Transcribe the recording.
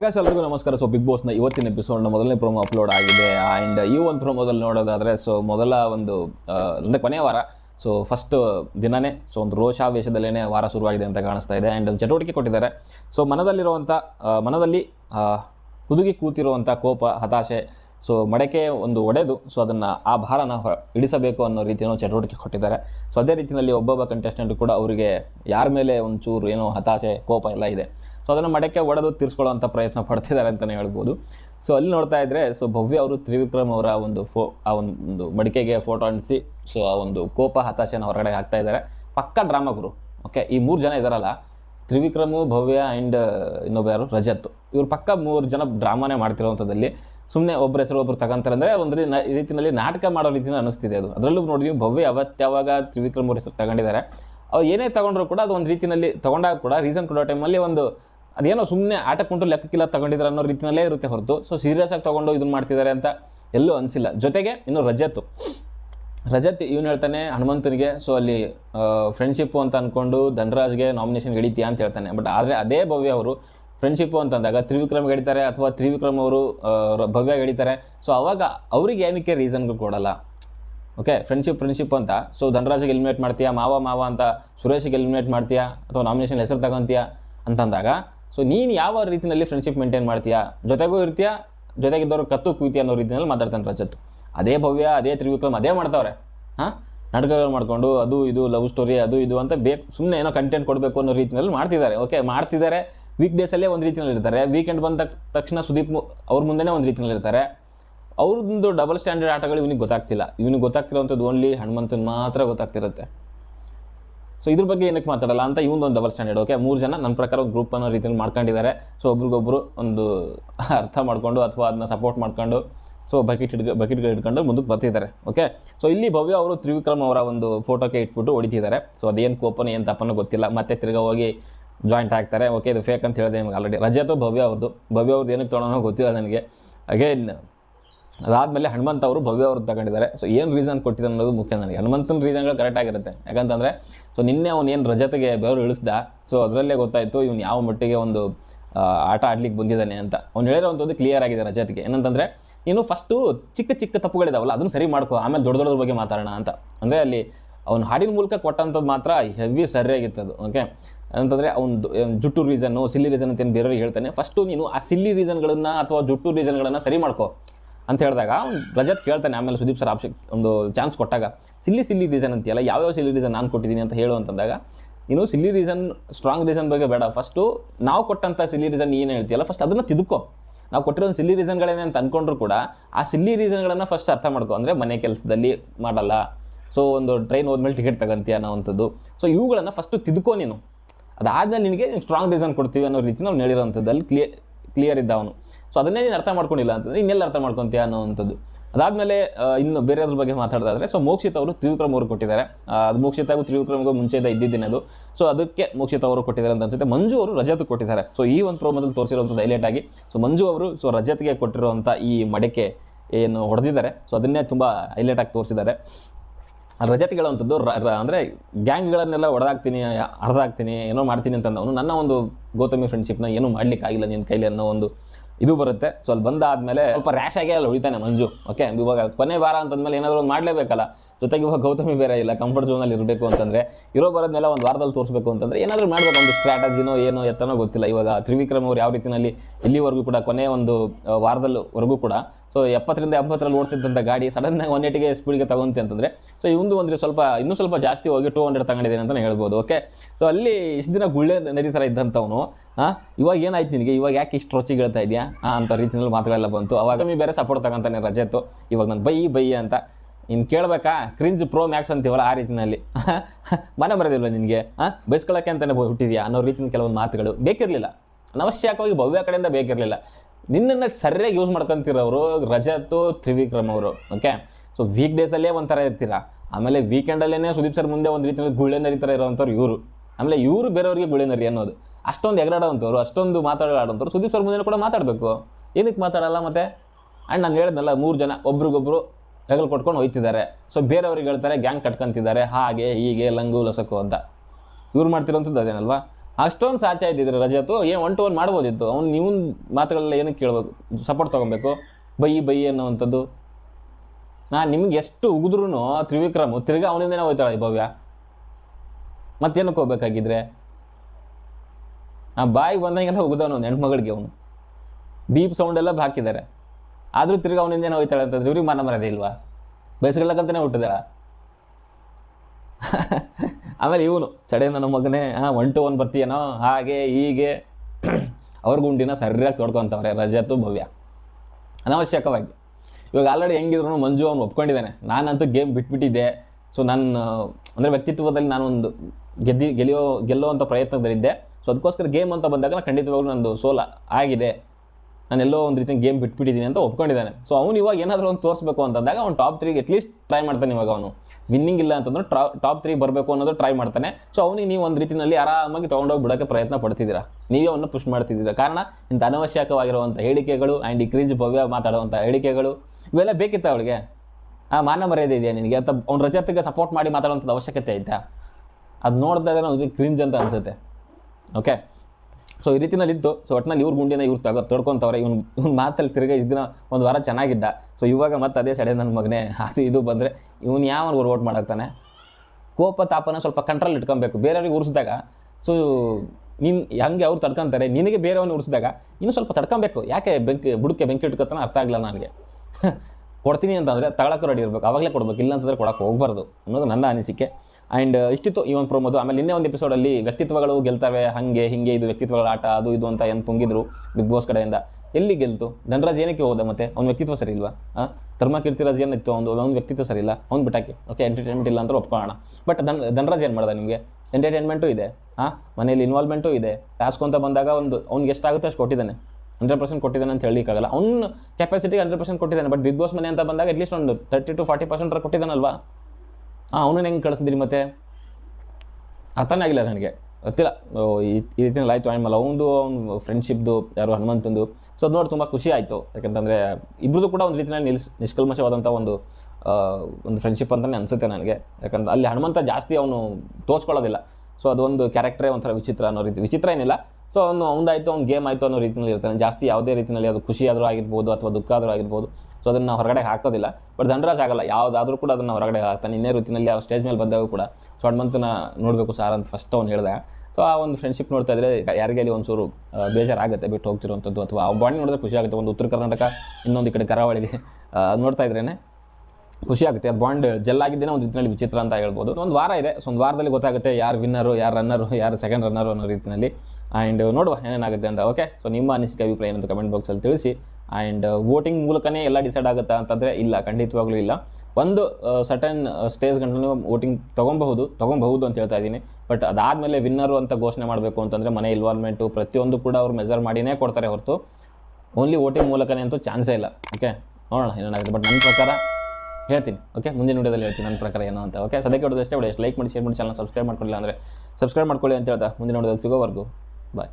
ಹಾಗಾಸ್ ಎಲ್ರಿಗೂ ನಮಸ್ಕಾರ. So big ಬಾಸ್ನ ಇವತ್ತಿನ ಎಪಿಸೋಡ್ನ ಮೊದಲನೇ ಪ್ರೊಮೋ ಅಪ್ಲೋಡ್ ಆಗಿದೆ. ಆ್ಯಂಡ್ ಈ ಒಂದು ಪ್ರೊಮೋದಲ್ಲಿ ನೋಡೋದಾದರೆ ಸೊ ಮೊದಲ ಒಂದು ಅಂದರೆ ಕೊನೆಯ ವಾರ. ಸೊ ಫಸ್ಟ್ ದಿನನೇ ಸೊ ಒಂದು ರೋಷಾವೇಶದಲ್ಲೇ ವಾರ ಶುರುವಾಗಿದೆ ಅಂತ ಕಾಣಿಸ್ತಾ ಇದೆ. ಆ್ಯಂಡ್ ಒಂದು ಚಟುವಟಿಕೆ ಕೊಟ್ಟಿದ್ದಾರೆ. ಸೊ ಮನದಲ್ಲಿರುವಂಥ ಮನದಲ್ಲಿ ಹುದುಗಿ ಕೂತಿರುವಂಥ ಕೋಪ, ಹತಾಶೆ ಸೊ ಮಡಕೆ ಒಂದು ಒಡೆದು ಸೊ ಅದನ್ನು ಆ ಭಾರನ ಹೊರ ಇಳಿಸಬೇಕು ಅನ್ನೋ ರೀತಿಯೋ ಚಟುವಟಿಕೆ ಕೊಟ್ಟಿದ್ದಾರೆ. ಸೊ ಅದೇ ರೀತಿಯಲ್ಲಿ ಒಬ್ಬೊಬ್ಬ ಕಂಟೆಸ್ಟೆಂಟ್ ಕೂಡ ಅವರಿಗೆ ಯಾರ ಮೇಲೆ ಒಂಚೂರು ಏನೋ ಹತಾಶೆ, ಕೋಪ ಎಲ್ಲ ಇದೆ. ಸೊ ಅದನ್ನು ಮಡಕೆ ಒಡೆದು ತೀರಿಸ್ಕೊಳ್ಳೋಂಥ ಪ್ರಯತ್ನ ಪಡ್ತಿದ್ದಾರೆ ಅಂತಲೇ ಹೇಳ್ಬೋದು. ಸೊ ಅಲ್ಲಿ ನೋಡ್ತಾ ಇದ್ದರೆ ಸೊ ಭವ್ಯ ಅವರು ತ್ರಿವಿಕ್ರಮ್ ಅವರ ಒಂದು ಫೋ, ಆ ಒಂದು ಮಡಿಕೆಗೆ ಫೋಟೋ ಅಂಟಿಸಿ ಸೊ ಆ ಒಂದು ಕೋಪ ಹತಾಶೆನ ಹೊರಗಡೆ ಹಾಕ್ತಾ ಇದ್ದಾರೆ. ಪಕ್ಕ ಡ್ರಾಮಾ ಗುರು ಓಕೆ ಈ ಮೂರು ಜನ ಇದ್ದಾರಲ್ಲ ತ್ರಿವಿಕ್ರಮು, ಭವ್ಯ ಆ್ಯಂಡ್ ಇನ್ನೊಬ್ಬ ಯಾರು? ರಜತ್. ಇವ್ರು ಪಕ್ಕ ಮೂರು ಜನ ಡ್ರಾಮಾನೇ ಮಾಡ್ತಿರೋವಂಥದ್ದಲ್ಲಿ ಸುಮ್ಮನೆ ಒಬ್ಬರ ಹೆಸರು ಒಬ್ಬರು ತಗೊಂತಾರೆ ಅಂದರೆ ಒಂದು ರೀತಿಯಲ್ಲಿ ನಾಟಕ ಮಾಡೋ ರೀತಿಯಲ್ಲಿ ಅನಿಸ್ತಿದೆ ಅದು. ಅದರಲ್ಲೂ ನೋಡಿ ಭವ್ಯ ಅವತ್ಯಾವಾಗ ತ್ರಿವಿಕ್ರಮ್ ಅವ್ರ ಹೆಸರು ತಗೊಂಡಿದ್ದಾರೆ. ಅವ್ರು ಏನೇ ತೊಗೊಂಡ್ರು ಕೂಡ ಅದು ಒಂದು ರೀತಿಯಲ್ಲಿ ತಗೊಂಡಾಗ ಕೂಡ ರೀಸನ್ ಕೊಡೋ ಟೈಮಲ್ಲಿ ಒಂದು ಅದೇನೋ ಸುಮ್ಮನೆ ಆಟ ಕುಂಟು ಲೆಕ್ಕಕ್ಕಿಲ್ಲ ತಗೊಂಡಿದ್ದಾರೆ ಅನ್ನೋ ರೀತಿಯಲ್ಲೇ ಇರುತ್ತೆ ಹೊರತು. ಸೊ ಸೀರಿಯಸ್ ಆಗಿ ತಗೊಂಡು ಇದನ್ನು ಮಾಡ್ತಿದ್ದಾರೆ ಅಂತ ಎಲ್ಲೂ ಅನಿಸಿಲ್ಲ. ಜೊತೆಗೆ ಇನ್ನು ರಜತ್. ರಜತ್ ಇವ್ನು ಹೇಳ್ತಾನೆ ಹನುಮಂತನಿಗೆ ಸೊ ಅಲ್ಲಿ ಫ್ರೆಂಡ್ಶಿಪ್ಪು ಅಂತ ಅಂದ್ಕೊಂಡು ಧನರಾಜ್ಗೆ ನಾಮಿನೇಷನ್ಗೆ ಹಿಡಿತೀಯಾ? ಅಂತ ಹೇಳ್ತಾನೆ. ಬಟ್ ಆದರೆ ಅದೇ ಭವ್ಯ ಅವರು ಫ್ರೆಂಡ್ಶಿಪ್ಪು ಅಂತಂದಾಗ ತ್ರಿವಿಕ್ರಮ್ ಹಿಡಿತಾರೆ ಅಥವಾ ತ್ರಿವಿಕ್ರಮ್ ಅವರು ಭವ್ಯ ಹಿಡಿತಾರೆ ಸೊ ಅವಾಗ ಅವ್ರಿಗೆ ಏನಕ್ಕೆ ರೀಸನ್ಗಳು ಕೊಡಲ್ಲ? ಓಕೆ ಫ್ರೆಂಡ್ಶಿಪ್ ಫ್ರೆಂಡ್ಶಿಪ್ ಅಂತ. ಸೊ ಧನರಾಜಿಗೆ ಎಲಿಮಿನೇಟ್ ಮಾಡ್ತೀಯಾ? ಮಾವ ಮಾವ ಅಂತ ಸುರೇಶಿಗೆ ಎಲಿಮಿನೇಟ್ ಮಾಡ್ತೀಯಾ? ಅಥವಾ ನಾಮಿನೇಷನ್ ಹೆಸರು ತಗೊಂತೀಯಾ? ಅಂತಂದಾಗ ಸೊ ನೀನು ಯಾವ ರೀತಿಯಲ್ಲಿ ಫ್ರೆಂಡ್ಶಿಪ್ ಮೇಂಟೈನ್ ಮಾಡ್ತೀಯಾ? ಜೊತೆಗೂ ಇರ್ತೀಯಾ? ಜೊತೆಗಿದ್ದವ್ರು ಕತ್ತು ಕುಯ್ತೀಯ ಅನ್ನೋ ರೀತಿಯಲ್ಲಿ ಮಾತಾಡ್ತಾನೆ ರಜತ್. ಅದೇ ಭವ್ಯ, ಅದೇ ತ್ರಿವಿಕ್ರಮ್, ಅದೇ ಮಾಡ್ತಾವ್ರೆ. ಹಾಂ? ನಾಟಕಗಳು ಮಾಡಿಕೊಂಡು ಅದು ಇದು ಲವ್ ಸ್ಟೋರಿ ಅದು ಇದು ಅಂತ ಬೇಕು ಸುಮ್ಮನೆ ಏನೋ ಕಂಟೆಂಟ್ ಕೊಡಬೇಕು ಅನ್ನೋ ರೀತಿಯಲ್ಲಿ ಮಾಡ್ತಿದ್ದಾರೆ. ಓಕೆ ಮಾಡ್ತಿದ್ದಾರೆ. ವೀಕ್ ಡೇಸಲ್ಲೇ ಒಂದು ರೀತಿಯಲ್ಲಿ ಇರ್ತಾರೆ. ವೀಕೆಂಡ್ ಬಂದ ತಕ್ಷಣ ಸುದೀಪ್ ಅವ್ರ ಮುಂದೆನೇ ಒಂದು ರೀತಿಯಲ್ಲಿ ಇರ್ತಾರೆ. ಅವ್ರದ್ದು ಡಬಲ್ ಸ್ಟ್ಯಾಂಡರ್ಡ್ ಆಟಗಳು ಇವನಿಗೆ ಗೊತ್ತಾಗ್ತಿಲ್ಲ. ಇವನಿಗೆ ಗೊತ್ತಾಗ್ತಿರೋಂಥದ್ದು ಓನ್ಲಿ ಹನುಮಂತನ್ ಮಾತ್ರ ಗೊತ್ತಾಗ್ತಿರುತ್ತೆ. ಸೊ ಇದ್ರ ಬಗ್ಗೆ ಏನಕ್ಕೆ ಮಾತಾಡಲ್ಲ ಅಂತ ಇವೊಂದು ಒಂದು ಡಬಲ್ ಸ್ಟ್ಯಾಂಡರ್ಡ್ ಓಕೆ ಮೂರು ಜನ ನನ್ನ ಪ್ರಕಾರ ಒಂದು ಗ್ರೂಪ್ ಅನ್ನೋ ರೀತಿಯಲ್ಲಿ ಮಾಡ್ಕೊಂಡಿದ್ದಾರೆ. ಸೊ ಒಬ್ರಿಗೊಬ್ರು ಒಂದು ಅರ್ಥ ಮಾಡಿಕೊಂಡು ಅಥವಾ ಅದನ್ನ ಸಪೋರ್ಟ್ ಮಾಡ್ಕೊಂಡು ಸೊ ಬಕೆಟ್ ಹಿಡ್ಕ ಬಕೆಟ್ಗಳು ಹಿಡ್ಕೊಂಡು ಮುಂದಕ್ಕೆ ಬರ್ತಿದ್ದಾರೆ ಓಕೆ ಸೊ ಇಲ್ಲಿ ಭವ್ಯ ಅವರು ತ್ರಿವಿಕ್ರಮ್ ಅವರ ಒಂದು ಫೋಟೋಕ್ಕೆ ಇಟ್ಬಿಟ್ಟು ಹೊಡಿತಿದ್ದಾರೆ. ಸೊ ಅದೇನು ಕೋಪನ ಏನು ತಪ್ಪನೋ ಗೊತ್ತಿಲ್ಲ. ಮತ್ತೆ ತಿರ್ಗಾ ಹೋಗಿ ಜಾಯಿಂಟ್ ಆಗ್ತಾರೆ ಓಕೆ ಇದು ಫೇಕ್ ಅಂತ ಹೇಳಿದೆ ನಿಮ್ಗೆ ಆಲ್ರೆಡಿ ರಜತು ಭವ್ಯ ಅವ್ರದ್ದು? ಭವ್ಯ ಅವ್ರದ್ದು ಏನಕ್ಕೆ ತೊಗೊಳೋ ಗೊತ್ತಿಲ್ಲ ನನಗೆ. ಅಗೇನ್ ಅದಾದಮೇಲೆ ಹನುಮಂತ ಅವರು ಭವ್ಯ ಅವ್ರದ್ದು ತಗೊಂಡಿದ್ದಾರೆ. ಸೊ ಏನು ರೀಸನ್ ಕೊಟ್ಟಿದ್ದಾರೆ ಅನ್ನೋದು ಮುಖ್ಯ ನನಗೆ. ಹನುಮಂತನ ರೀಸನ್ಗಳು ಕರೆಕ್ಟ್ ಆಗಿರುತ್ತೆ. ಯಾಕಂತಂದರೆ ಸೊ ನಿನ್ನೆ ಅವನು ಏನು ರಜತೆಗೆ ಬೆವರು ಇಳಿಸ್ದ? ಸೊ ಅದರಲ್ಲೇ ಗೊತ್ತಾಯಿತು, ಇವನು ಯಾವ ಮಟ್ಟಿಗೆ ಒಂದು ಆಟ ಆಡ್ಲಿಕ್ಕೆ ಬಂದಿದ್ದಾನೆ ಅಂತ. ಅವ್ನು ಹೇಳಿರೋವಂಥದ್ದು ಕ್ಲಿಯರ್ ಆಗಿದೆ ರಜತ್ಗೆ. ಏನಂತಂದರೆ, ನೀನು ಫಸ್ಟು ಚಿಕ್ಕ ಚಿಕ್ಕ ತಪ್ಪುಗಳಿದಾವಲ್ಲ, ಅದನ್ನು ಸರಿ ಮಾಡ್ಕೊ, ಆಮೇಲೆ ದೊಡ್ಡ ದೊಡ್ಡದ್ರ ಬಗ್ಗೆ ಮಾತಾಡೋಣ ಅಂತ. ಅಂದರೆ ಅಲ್ಲಿ ಅವ್ನು ಹಾಡಿನ ಮೂಲಕ ಕೊಟ್ಟಂಥದ್ದು ಮಾತ್ರ ಹೆವಿ ಸರಿಯಾಗಿತ್ತು ಅದು ಓಕೆ ಅಂತಂದರೆ ಅವ್ನು ಜುಟ್ಟು ರೀಸನ್ನು ಸಿಲ್ಲಿ ರೀಸನ್ ಅಂತ ಏನು ಬೇರೆಯವ್ರಿಗೆ ಹೇಳ್ತಾನೆ. ಫಸ್ಟು ನೀನು ಆ ಸಿಲ್ಲಿ ರೀಸನ್ಗಳನ್ನು ಅಥವಾ ಜುಟ್ಟು ರೀಸನ್ಗಳನ್ನು ಸರಿ ಮಾಡ್ಕೊ ಅಂತ ಹೇಳಿದಾಗ ಅವ್ನು ರಜತ್ ಕೇಳ್ತಾನೆ. ಆಮೇಲೆ ಸುದೀಪ್ ಸರ್ ಆಪ್ಷನ್ ಒಂದು ಚಾನ್ಸ್ ಕೊಟ್ಟಾಗ ಸಿಲ್ಲಿ ಸಿಲ್ಲಿ ರೀಸನ್ ಅಂತೀಯಲ್ಲ, ಯಾವ್ಯಾವ ಸಿಲ್ಲಿ ರೀಸನ್ ನಾನು ಕೊಟ್ಟಿದ್ದೀನಿ ಅಂತ ಹೇಳು ಅಂತಂದಾಗ ನೀನು ಸಿಲ್ಲಿ ರೀಸನ್ ಸ್ಟ್ರಾಂಗ್ ರೀಸನ್ ಬಗ್ಗೆ ಬೇಡ. ಫಸ್ಟು ನಾವು ಕೊಟ್ಟಂಥ ಸಿಲ್ಲಿ ರೀಸನ್ ಏನು ಹೇಳ್ತೀಯಲ್ಲ ಫಸ್ಟ್ ಅದನ್ನು ತಿದ್ಕೋ. ನಾವು ಕೊಟ್ಟಿರೋ ಸಿಲ್ಲಿ ರೀಸನ್ಗಳೇನೆ ಅಂತ ಅಂದ್ಕೊಂಡ್ರು ಕೂಡ, ಆ ಸಿಲ್ಲಿ ರೀಸನ್ಗಳನ್ನು ಫಸ್ಟ್ ಅರ್ಥ ಮಾಡ್ಕೊ. ಅಂದರೆ ಮನೆ ಕೆಲಸದಲ್ಲಿ ಮಾಡಲ್ಲ. ಸೊ ಒಂದು ಟ್ರೈನ್ ಹೋದ್ಮೇಲೆ ಟಿಕೆಟ್ ತಗೊಂತೀಯ ಅನ್ನೋವಂಥದ್ದು. ಸೊ ಇವುಗಳನ್ನು ಫಸ್ಟು ತಿದ್ಕೋ ನೀನು. ಅದಾದ್ಮೇಲೆ ನಿನಗೆ ಸ್ಟ್ರಾಂಗ್ ರೀಸನ್ ಕೊಡ್ತೀವಿ ಅನ್ನೋ ರೀತಿ ನಾವು ಹೇಳಿರೋವಂಥದ್ದಲ್ಲಿ ಕ್ಲಿಯರ್ ಕ್ಲಿಯರ್ ಇದ್ದ ಅವನು. ಸೊ ಅದನ್ನೇ ನೀನು ಅರ್ಥ ಮಾಡ್ಕೊಂಡಿಲ್ಲ ಅಂತಂದರೆ ಇನ್ನೆಲ್ಲ ಅರ್ಥ ಮಾಡ್ಕೊತೀಯ ಅನ್ನೋವಂಥದ್ದು. ಅದಾದಮೇಲೆ ಇನ್ನು ಬೇರೆಯವ್ರ ಬಗ್ಗೆ ಮಾತಾಡೋದಾದರೆ ಸೊ ಮೋಕ್ಷಿತ ಅವರು ತ್ರಿವಿಕ್ರಮ ಅವರು ಕೊಟ್ಟಿದ್ದಾರೆ. ಅದು ಮೋಕ್ಷಿತ್ ಹಾಗೂ ತ್ರಿವಿಕ್ರಮ್ಗೂ ಮುಂಚೆಯಿಂದ ಇದ್ದಿದ್ದೇನೆ ಅದು. ಸೊ ಅದಕ್ಕೆ ಮೋಕ್ಷಿತ ಅವರು ಕೊಟ್ಟಿದ್ದಾರೆ ಅಂತ ಅನ್ಸುತ್ತೆ. ಮಂಜು ಅವರು ರಜತ್ ಕೊಟ್ಟಿದ್ದಾರೆ. ಸೊ ಈ ಒಂದು ಪ್ರೋಮೋದಲ್ಲಿ ತೋರಿಸಿರುವಂಥದ್ದು ಹೈಲೈಟ್ ಆಗಿ ಸೊ ಮಂಜು ಅವರು ಸೊ ರಜತ್ಗೆ ಕೊಟ್ಟಿರುವಂಥ ಈ ಮಡಕೆ ಏನು ಹೊಡೆದಿದ್ದಾರೆ. ಸೊ ಅದನ್ನೇ ತುಂಬ ಹೈಲೈಟ್ ಆಗಿ ತೋರಿಸಿದ್ದಾರೆ. ರಜತ್ ಹೇಳುವಂಥದ್ದು ಅಂದರೆ ಗ್ಯಾಂಗ್ಗಳನ್ನೆಲ್ಲ ಅರ್ಧ ಹಾಕ್ತೀನಿ ಏನೋ ಮಾಡ್ತೀನಿ ಅಂತಂದವನು ನನ್ನ ಒಂದು ಗೌತಮಿ ಫ್ರೆಂಡ್ಶಿಪ್ನ ಏನೂ ಮಾಡಲಿಕ್ಕಾಗಿಲ್ಲ ನಿನ್ನ ಕೈಲಿ ಅನ್ನೋ ಒಂದು ಇದು ಬರುತ್ತೆ. ಸೊ ಅಲ್ಲಿ ಬಂದಾದ್ಮೇಲೆ ಸ್ವಲ್ಪ ರ್ಯಾಶ್ ಆಗಿ ಅಲ್ಲಿ ಹೊಡಿತಾನೆ ಮಂಜು. ಓಕೆ ಇವಾಗ ಕೊನೆ ವಾರ ಅಂತಂದ್ಮೇಲೆ ಏನಾದರೂ ಒಂದು ಮಾಡಲೇಬೇಕಲ್ಲ. ಜೊತೆಗೆ ಇವಾಗ ಗೌತಮಿ ಬೇರೆ ಇಲ್ಲ ಕಂಫರ್ಟ್ ಝೋನಲ್ಲಿ ಇರಬೇಕು ಅಂತಂದರೆ ಇರೋ ಬರೋದನ್ನೆಲ್ಲ ಒಂದು ವಾರದಲ್ಲಿ ತೋರಿಸಬೇಕು ಅಂತಂದರೆ ಏನಾದರೂ ಮಾಡಬೇಕು. ಒಂದು ಸ್ಟ್ರಾಟಜಿನೋ ಏನೋ ಎತ್ತನೋ ಗೊತ್ತಿಲ್ಲ. ಇವಾಗ ತ್ರಿವಿಕ್ರಮ್ ಅವ್ರು ಯಾವ ರೀತಿಯಲ್ಲಿ ಇಲ್ಲಿವರೆಗೂ ಕೂಡ, ಕೊನೆ ಒಂದು ವಾರದಲ್ಲಿವರೆಗೂ ಕೂಡ ಸೊ ಎಪ್ಪತ್ತರಿಂದ ಎಂಬತ್ತರಲ್ಲಿ ಓಡ್ತಿದ್ದಂಥ ಗಾಡಿ ಸಡನ್ನಾಗಿ ಒನ್ ಏಟಿಗೆ ಸ್ಪೀಡ್ಗೆ ತಗೊಂತೆ ಅಂತಂದರೆ ಸೊ ಇವಂದು ಒಂದು ಸ್ವಲ್ಪ, ಇನ್ನೂ ಸ್ವಲ್ಪ ಜಾಸ್ತಿ ಹೋಗಿ ಟೂ ಹಂಡ್ರೆಡ್ ತಗೊಂಡಿದ್ದೀನಿ ಅಂತಲೇ ಹೇಳ್ಬೋದು. ಓಕೆ ಸೊ ಅಲ್ಲಿ ಇಷ್ಟು ದಿನ ಗುಳ್ಳೆ ನದಿ ಥರ ಇದ್ದಂಥವನು ಹಾಂ ಇವಾಗ ಏನಾಯ್ತು ನಿನಗೆ? ಇವಾಗ ಯಾಕೆ ಇಷ್ಟು ರೊಚ್ಚಿಗೆ ಹೇಳ್ತಾ ಇದೆಯಾ? ಅಂತ ರೀತಿಯಲ್ಲಿ ಮಾತುಗಳೆಲ್ಲ ಬಂತು. ಅವಾಗ ಮೀ ಬೇರೆ ಸಪೋರ್ಟ್ ತಗೊಂತಾನೆ ರಜತ್ ಇವಾಗ ನಾನು ಬೈ ಬೈ ಅಂತ. ಇನ್ನು ಕೇಳಬೇಕಾ? ಕ್ರಿಂಜ್ ಪ್ರೋ ಮ್ಯಾಕ್ಸ್ ಅಂತೀವಲ್ಲ ಆ ರೀತಿಯಲ್ಲಿ ಮನೆ ಬರೋದಿಲ್ಲ ನಿನಗೆ? ಹಾಂ ಬೈಸ್ಕೊಳ್ಳೋಕ್ಕೆ ಅಂತಲೇ ಹುಟ್ಟಿದ್ಯಾ ಅನ್ನೋ ರೀತಿಯ ಕೆಲವೊಂದು ಮಾತುಗಳು. ಬೇಕಿರಲಿಲ್ಲ. ಅನವಶ್ಯಕವಾಗಿ ಭವ್ಯ ಕಡೆಯಿಂದ ಬೇಕಿರಲಿಲ್ಲ. ನಿನ್ನನ್ನು ಸರಿಯಾಗಿ ಯೂಸ್ ಮಾಡ್ಕೊತಿರೋರು ರಜತ್ ತ್ರಿವಿಕ್ರಮ್ ಅವರು ಓಕೆ ಸೊ ವೀಕ್ ಡೇಸಲ್ಲೇ ಒಂಥರ ಇರ್ತೀರಾ? ಆಮೇಲೆ ವೀಕೆಂಡಲ್ಲೇ ಸುದೀಪ್ ಸರ್ ಮುಂದೆ ಒಂದು ರೀತಿಯಲ್ಲಿ ಗುಳ್ಳೆ ನರಿ ಥರ ಇರೋವಂಥವ್ರು ಇವರು. ಆಮೇಲೆ ಇವರು ಬೇರೆಯವರಿಗೆ ಗುಳ್ಳೆ ನರಿ ಅನ್ನೋದು. ಅಷ್ಟೊಂದು ಎಗರಾಡೋವಂಥವ್ರು, ಅಷ್ಟೊಂದು ಮಾತಾಡೋವಂಥವ್ರು ಸುದೀಪ್ ಸರ್ ಮುಂದೆ ಕೂಡ ಮಾತಾಡಬೇಕು. ಏನಕ್ಕೆ ಮಾತಾಡಲ್ಲ ಮತ್ತೆ? ಆ್ಯಂಡ್ ನಾನು ಹೇಳಿದ್ನಲ್ಲ, ಮೂರು ಜನ ಒಬ್ರಿಗೊಬ್ರು ಹೆಗಲು ಕೊಟ್ಕೊಂಡು ಹೋಯ್ತಿದ್ದಾರೆ. ಸೊ ಬೇರೆಯವ್ರಿಗೆ ಹೇಳ್ತಾರೆ ಗ್ಯಾಂಗ್ ಕಟ್ಕೊಂತಿದ್ದಾರೆ, ಹಾಗೆ, ಹೀಗೆ, ಲಂಗು, ಲಸಕು ಅಂತ. ಇವ್ರು ಮಾಡ್ತಿರೋಂಥದ್ದು ಅದೇನಲ್ವಾ? ಅಷ್ಟೊಂದು ಸಾಚ ಇದ್ದಿದ್ರೆ ರಜತು ಏನು ಒನ್ ಟು ಒನ್ ಮಾಡ್ಬೋದಿತ್ತು. ಅವ್ನು ನೀವು ಮಾತುಗಳೆಲ್ಲ ಏನಕ್ಕೆ ಕೇಳಬೇಕು ಸಪೋರ್ಟ್ ತೊಗೊಬೇಕು? ಬೈ ಬೈ ಅನ್ನೋವಂಥದ್ದು. ನಾನು ನಿಮ್ಗೆ ಎಷ್ಟು ಉಗಿದ್ರು ತ್ರಿವಿಕ್ರಮು ತಿರ್ಗಿ ಅವನಿಂದನೇ ಹೋಯ್ತಾಳೆ ಭವ್ಯ. ಮತ್ತೇನಕ್ಕೆ ಹೋಗ್ಬೇಕಾಗಿದ್ರೆ? ಆ ಬಾಯಿಗೆ ಬಂದಂಗೆಲ್ಲ ಹೋಗುದವನು ಹೆಣ್ಣು ಮಗಳಿಗೆ ಅವನು. ಬೀಪ್ ಸೌಂಡ್ ಎಲ್ಲ ಹಾಕಿದ್ದಾರೆ ಆದರೂ ಅವನಿಂದ ಏನೋ ಹೋಯ್ತಾಳೆ ಅಂತಂದ್ರೆ ಇವ್ರಿಗೆ ಮನ ಮರದೇ ಇಲ್ವಾ? ಬಯಸ್ಕೊಳ್ಳಕ್ಕಂತಲೇ ಹುಟ್ಟಿದಾಳ. ಆಮೇಲೆ ಇವನು ಸಡೆ ನನ್ನ ಮಗನೇ ಹಾಂ ಒನ್ ಟು ಒನ್ ಬರ್ತೀಯನೋ, ಹಾಗೆ, ಹೀಗೆ. ಅವ್ರ ಗುಂಡಿನ ಸರಿಯಾಗಿ ತೊಡ್ಕೊತವ್ರೆ ರಜತು ಭವ್ಯ. ಅನಾವಶ್ಯಕವಾಗಿ. ಇವಾಗ ಆಲ್ರೆಡಿ ಹೆಂಗಿದ್ರು ಮಂಜು ಅವನು ಒಪ್ಕೊಂಡಿದ್ದಾನೆ. ನಾನಂತೂ ಗೇಮ್ ಬಿಟ್ಬಿಟ್ಟಿದ್ದೆ. ಸೊ ನನ್ನ, ಅಂದರೆ ವ್ಯಕ್ತಿತ್ವದಲ್ಲಿ ನಾನೊಂದು ಗೆದ್ದಿ, ಗೆಲಿಯೋ, ಗೆಲ್ಲೋ ಅಂಥ ಪ್ರಯತ್ನದಲ್ಲಿದ್ದೆ. ಸೊ ಅದಕ್ಕೋಸ್ಕರ ಗೇಮ್ ಅಂತ ಬಂದಾಗ ನಾನು ಖಂಡಿತವಾಗ್ಲೂ ನಂದು ಸೋಲ ಆಗಿದೆ. ನಾನು ಎಲ್ಲೋ ಒಂದು ರೀತಿ ಗೇಮ್ ಬಿಟ್ಬಿಟ್ಟಿದ್ದೀನಿ ಅಂತ ಒಪ್ಕೊಂಡಿದ್ದಾನೆ. ಸೊ ಅವನು ಇವಾಗ ಏನಾದರೂ ಒಂದು ತೋರಿಸ್ಬೇಕು ಅಂತಂದಾಗ ಅವ್ನು ಟಾಪ್ ತ್ರೀಗೆ ಅಟ್ಲೀಸ್ಟ್ ಟ್ರೈ ಮಾಡ್ತಾನೆ ಇವಾಗ ಅವನು. ವಿನ್ನಿಂಗ್ ಇಲ್ಲ ಅಂತಂದ್ರೆ ಟ್ರಾ ಟಾಪ್ ತ್ರೀ ಬರಬೇಕು ಅನ್ನೋದು ಟ್ರೈ ಮಾಡ್ತಾನೆ. ಸೊ ಅವನಿಗೆ ನೀವು ಒಂದು ರೀತಿಯಲ್ಲಿ ಆರಾಮಾಗಿ ತೊಗೊಂಡೋಗಿ ಬಿಡೋಕ್ಕೆ ಪ್ರಯತ್ನ ಪಡ್ತಿದ್ದೀರಾ? ನೀವೇ ಅವನ್ನ ಪುಷ್ ಮಾಡ್ತಿದ್ದೀರಾ? ಕಾರಣ ಇಂಥ ಅನವಶ್ಯಕವಾಗಿರುವಂಥ ಹೇಳಿಕೆಗಳು ಆ್ಯಂಡ್ ಈ ಕ್ರೀಜ್ ಭವ್ಯ ಮಾತಾಡುವಂಥ ಹೇಳಿಕೆಗಳು ಇವೆಲ್ಲ ಬೇಕಿತ್ತು ಅವಳಿಗೆ? ಆ ಮಾನ ಮರ್ಯಾದೆ ಇದೆಯಾ ನಿನಗೆ? ಅಂತ ಅವ್ನು ರಜತ್ಗೆ ಸಪೋರ್ಟ್ ಮಾಡಿ ಮಾತಾಡುವಂಥದ್ದು ಅವಶ್ಯಕತೆ ಐತಾ ಅದು ನೋಡಿದಾಗ ನಾವು ಇದು ಕ್ರಿಂಜ್ ಅಂತ ಅನಿಸುತ್ತೆ. ಓಕೆ ಸೊ ಈ ರೀತಿನಲ್ಲಿ ಇತ್ತು ಸೊ ಒಟ್ಟಿನಲ್ಲಿ ಇವ್ರ ಗುಂಡಿನ ಇವ್ರು ತಗೋ, ತೊಡ್ಕೊಂತವ್ರೆ. ಇವ್ನು, ಇವ್ನ ಮಾತಲ್ಲಿ ತಿರ್ಗಿ ಇಷ್ಟು ದಿನ ಒಂದು ವಾರ ಚೆನ್ನಾಗಿದ್ದ. ಸೊ ಇವಾಗ ಮತ್ತೆ ಅದೇ ಸಡೆ ನನ್ನ ಮಗನೇ ಅದು ಇದು ಬಂದರೆ ಇವ್ನು ಯಾವ ಓಟ್ ಮಾಡಾಕ್ತಾನೆ? ಕೋಪ, ತಾಪನ ಸ್ವಲ್ಪ ಕಂಟ್ರೋಲ್ ಇಟ್ಕೊಬೇಕು. ಬೇರೆಯವ್ರಿಗೆ ಉರಿಸಿದಾಗ ಸೊ ನೀನು, ಹಂಗೆ ಅವ್ರು ತಡ್ಕೊತಾರೆ. ನಿನಗೆ ಬೇರೆಯವ್ನು ಉರಿಸಿದಾಗ, ಇನ್ನೂ ಸ್ವಲ್ಪ ತಡ್ಕೊಬೇಕು. ಯಾಕೆ ಬೆಂಕಿ, ಬುಡಕ್ಕೆ ಬೆಂಕಿ ಇಟ್ಕೊತಾನೆ ಅರ್ಥ ಆಗಲ್ಲ ನನಗೆ. ಕೊಡ್ತೀನಿ ಅಂತಂದರೆ ತಗೊಳಕ್ಕೆ ರೆಡಿ ಇರಬೇಕು. ಆವಾಗಲೇ ಕೊಡಬೇಕು. ಇಲ್ಲ ಅಂತಂದರೆ ಕೊಡೋಕೆ ಹೋಗಬಾರ್ದು ಅನ್ನೋದು ನನ್ನ ಅನಿಸಿಕೆ. ಆ್ಯಂಡ್ ಇಷ್ಟಿತ್ತು ಈ ಒಂದು ಪ್ರೊಮೋದು ಆಮೇಲೆ ನಿನ್ನೆ ಒಂದು ಎಪಿಸೋಡಲ್ಲಿ ವ್ಯಕ್ತಿತ್ವಗಳು ಗೆಲ್ತವೆ. ಹಾಗೆ, ಹೀಗೆ, ಇದು ವ್ಯಕ್ತಿತ್ವಗಳ ಆಟ, ಅದು, ಇದು ಅಂತ ಏನು ತುಂಗಿದ್ರು ಬಿಗ್ ಬಾಸ್ ಕಡೆಯಿಂದ. ಎಲ್ಲಿ ಗೆಲ್ತು? ಧನರಾಜ್ ಏನಕ್ಕೆ ಹೋದ ಮತ್ತೆ? ಅವ್ನ ವ್ಯಕ್ತಿತ್ವ ಸರಿ ಇಲ್ವಾ? ಧರ್ಮ ಕೀರ್ತಿರಾಜ್ ಏನಿತ್ತು? ಅವ್ನು ಅವ್ನ ವ್ಯಕ್ತಿತ್ವ ಸರಿ ಇಲ್ಲ. ಅವ್ನು ಬಿಟ್ಟಾಕಿ. ಓಕೆ ಎಂಟರ್ಟೈನ್ಮೆಂಟ್ ಇಲ್ಲ ಅಂತ ಒಪ್ಕೊಳ್ಳೋಣ. ಬಟ್ ಧನ್, ಧನರಾಜ್ ಏನು ಮಾಡ್ದೆ ನಿಮಗೆ? ಎಂಟರ್ಟೈನ್ಮೆಂಟು ಇದೆ. ಹಾಂ ಮನೇಲಿ ಇನ್ವಾಲ್ವ್ಮೆಂಟು ಇದೆ. ಟಾಸ್ಕ್ ಅಂತ ಬಂದಾಗ ಒಂದು, ಅವ್ನಿಗೆ ಎಷ್ಟಾಗುತ್ತೆ ಅಷ್ಟು ಕೊಟ್ಟಿದ್ದಾನೆ. ಹಂಡ್ರೆಡ್ ಪರ್ಸೆಂಟ್ ಕೊಟ್ಟಿದ್ದಾನೆ ಅಂತ ಹೇಳಲಿಕ್ಕಾಗಲ್ಲ. ಅವ್ನ ಕೆಪಾಸಿಟಿಗೆ ಹಂಡ್ರೆಡ್ ಪರ್ಸೆಂಟ್ ಕೊಟ್ಟಿದ್ದಾನೆ ಬಟ್ ಬಿಗ್ ಬಾಸ್ ಮನೆ ಅಂತ ಬಂದಾಗ ಅಟ್ಲೀಸ್ಟ್ ಒಂದು ತರ್ಟಿ ಟು ಫಾರ್ಟಿ ಪರ್ಸೆಂಟ್ ಕೊಟ್ಟಿದ್ದಾನಲ್ವಾ? ಹಾಂ ಅವನನ್ನ ಹೆಂಗೆ ಕಳಿಸಿದ್ರಿ ಮತ್ತೆ? ಅರ್ಥನೇ ಆಗಿಲ್ಲ ನನಗೆ. ಗೊತ್ತಿಲ್ಲ. ಈ ರೀತಿಯಲ್ಲಿ ಆಯಿತು ಮಾಡಲ್ಲ ಅವನದು, ಅವ್ನು ಫ್ರೆಂಡ್ಶಿಪ್ದು ಯಾರು ಹನುಮಂತಂದು. ಸೊ ಅದು ನೋಡಿ ತುಂಬ ಖುಷಿ ಆಯಿತು. ಯಾಕಂತಂದರೆ ಇಬ್ಬರದು ಕೂಡ ಒಂದು ರೀತಿಯಲ್ಲಿ ನಿಲ್ಸ್ ನಿಷ್ಕಲ್ಮಶವಾದಂಥ ಒಂದು ಒಂದು ಫ್ರೆಂಡ್ಶಿಪ್ ಅಂತಲೇ ಅನಿಸುತ್ತೆ ನನಗೆ. ಯಾಕಂದ್ರೆ ಅಲ್ಲಿ ಹನುಮಂತ ಜಾಸ್ತಿ ಅವನು ತೋರಿಸ್ಕೊಳ್ಳೋದಿಲ್ಲ ಸೊ ಅದೊಂದು ಕ್ಯಾರೆಕ್ಟ್ರೇ ಒಂಥರ ವಿಚಿತ್ರ ಅನ್ನೋ ರೀತಿ, ವಿಚಿತ್ರ ಏನಿಲ್ಲ. ಸೊ ಅವನು ಅವನದಾಯಿತು ಅವ್ನು ಗೇಮ್ ಆಯಿತು ಅನ್ನೋ ರೀತಿಯಲ್ಲಿ ಇರ್ತಾನೆ ಜಾಸ್ತಿ ಯಾವುದೇ ರೀತಿಯಲ್ಲಿ ಅದು ಖುಷಿ ಆದರೂ ಆಗಿರ್ಬೋದು ಅಥವಾ ದುಃಖ ಆದರೂ ಆಗಿರ್ಬೋದು. ಸೊ ಅದನ್ನು ಹೊರಗಡೆ ಹಾಕೋದಿಲ್ಲ. ಬಟ್ ಧನರಾಜ್ ಆಗಲ್ಲ. ಯಾವುದಾದ್ರೂ ಕೂಡ ಅದನ್ನು ಹೊರಗಡೆ ಹಾಕ್ತಾನೆ. ಇನ್ನೇ ರೀತಿಯಲ್ಲಿ ಆ ಸ್ಟೇಜ್ ಮೇಲೆ ಬಂದಾಗ ಕೂಡ. ಸೊ ಮಂತ್ನ ನೋಡಬೇಕು ಸರ್ ಅಂತ ಫಸ್ಟ್ ಅವ್ನು ಹೇಳಿದೆ. ಸೊ ಆ ಒಂದು ಫ್ರೆಂಡ್ಶಿಪ್ ನೋಡ್ತಾ ಇದ್ರೆ ಯಾರಿಗೆ ಅಲ್ಲಿ ಒಂಚೂರು ಬೇಜಾರಾಗುತ್ತೆ ಬಿಟ್ಟು ಹೋಗ್ತಿರುವಂಥದ್ದು ಅಥವಾ ಆ ಬಾಂಡ್ ನೋಡಿದ್ರೆ ಖುಷಿ ಆಗುತ್ತೆ. ಒಂದು ಉತ್ತರ ಕರ್ನಾಟಕ, ಇನ್ನೊಂದು ಈ ಕಡೆ ಕರಾವಳಿಗೆ ನೋಡ್ತಾ ಇದ್ರೇ ಖುಷಿ ಆಗುತ್ತೆ ಅದು ಬಾಂಡ್ ಆಗಿದ್ದೇನೆ ಒಂದು ರೀತಿಯಲ್ಲಿ ವಿಚಿತ್ರ ಅಂತ ಹೇಳ್ಬೋದು. ಒಂದು ವಾರ ಇದೆ. ಸೊ ಒಂದು ವಾರದಲ್ಲಿ ಗೊತ್ತಾಗುತ್ತೆ ಯಾರು ವಿನ್ನರು ಯಾರು ರನ್ನರು ಯಾರು ಸೆಕೆಂಡ್ ರನ್ನರು ಅನ್ನೋ ರೀತಿಯಲ್ಲಿ ಆ್ಯಂಡ್ ನೋಡುವ ಏನೇನಾಗುತ್ತೆ ಅಂತ. ಓಕೆ ಸೊ ನಿಮ್ಮ ಅನಿಸಿಕೆ, ಅಭಿಪ್ರಾಯ ಏನಂತ ಕಮೆಂಟ್ ಬಾಕ್ಸಲ್ಲಿ ತಿಳಿಸಿ. ಆ್ಯಂಡ್ ವೋಟಿಂಗ್ ಮೂಲಕನೇ ಎಲ್ಲ ಡಿಸೈಡ್ ಆಗುತ್ತಾ ಅಂತಂದರೆ ಇಲ್ಲ. ಖಂಡಿತವಾಗ್ಲೂ ಇಲ್ಲ. ಒಂದು ಸಟನ್ ಸ್ಟೇಜ್ ಗಂಟಲು ವೋಟಿಂಗ್ ತೊಗೊಬಹುದು. ತೊಗೊಬಹುದು ಅಂತ ಹೇಳ್ತಾ ಇದ್ದೀನಿ. ಬಟ್ ಅದಾದಮೇಲೆ ವಿನ್ನರು ಅಂತ ಘೋಷಣೆ ಮಾಡಬೇಕು ಅಂತಂದರೆ ಮನೆ ಇನ್ವಾಲ್ವ್ಮೆಂಟು ಪ್ರತಿಯೊಂದು ಕೂಡ ಅವ್ರು ಮೆಜರ್ ಮಾಡಿನೇ ಕೊಡ್ತಾರೆ ಹೊರತು. ಓನ್ಲಿ ವೋಟಿಂಗ್ ಮೂಲಕನೇ ಅಂತೂ ಚಾನ್ಸೇ ಇಲ್ಲ. ಓಕೆ ನೋಡೋಣ ಏನೇನಾಗುತ್ತೆ. ಬಟ್ ನನ್ನ ಪ್ರಕಾರ ಹೇಳ್ತೀನಿ ಓಕೆ ಮುಂದಿನ ವಿಡಿಯೋದಲ್ಲಿ ಹೇಳ್ತೀನಿ ನನ್ನ ಪ್ರಕಾರ ಏನು ಅಂತ ಓಕೆ ಸದ್ಯಕ್ಕೆ ಹೊಡೆದಷ್ಟೇ ವಿಡಿಯೋ ಲೈಕ್ ಮಾಡಿ ಶೇರ್ ಮಾಡಿ ಚಾನಲ್ ಸಬ್ಸ್ಕ್ರೈಬ್ ಮಾಡ್ಕೊಳ್ಳಿ ಅಂದರೆ ಸಬ್ಸ್ಕ್ರೈಬ್ ಮಾಡ್ಕೊಳ್ಳಿ ಅಂತ ಹೇಳ್ತಾ ಮುಂದಿನ ವಿಡಿಯೋದಲ್ಲಿ ಸಿಗೋವರೆಗೂ ಬಾಯ್